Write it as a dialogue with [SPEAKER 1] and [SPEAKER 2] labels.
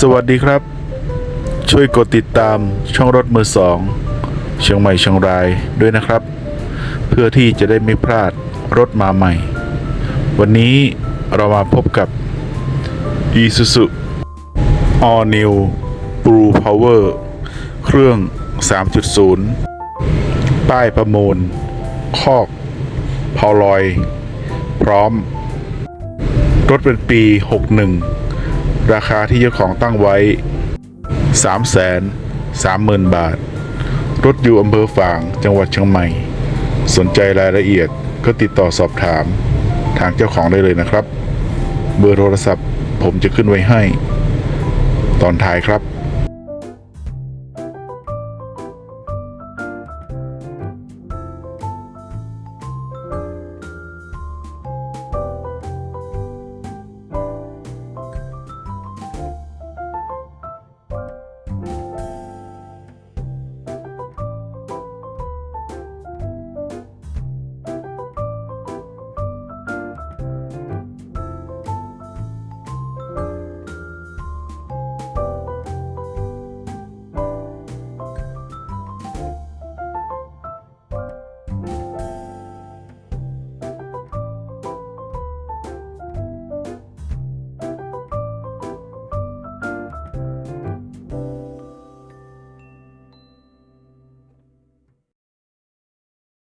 [SPEAKER 1] สวัสดีครับ ช่วยกดติดตามช่องรถมือสองเชียงใหม่เชียงรายด้วยนะครับ เพื่อที่จะได้ไม่พลาดรถมาใหม่ วันนี้เรามาพบกับ Isuzu All New Blue Power เครื่อง 3.0 ป้ายประมูล คอกเผาลอย พร้อม รถเป็นปี 61 ราคาที่เจ้าของตั้งไว้ 3 3 0 0 0 0 บาท รถอยู่อำเภอฝาง จังหวัดเชียงใหม่ สนใจรายละเอียดก็ติดต่อสอบถาม ทางเจ้าของได้เลยนะครับ เบอร์โทรศัพท์ผมจะขึ้นไว้ให้ ตอนท้ายครับ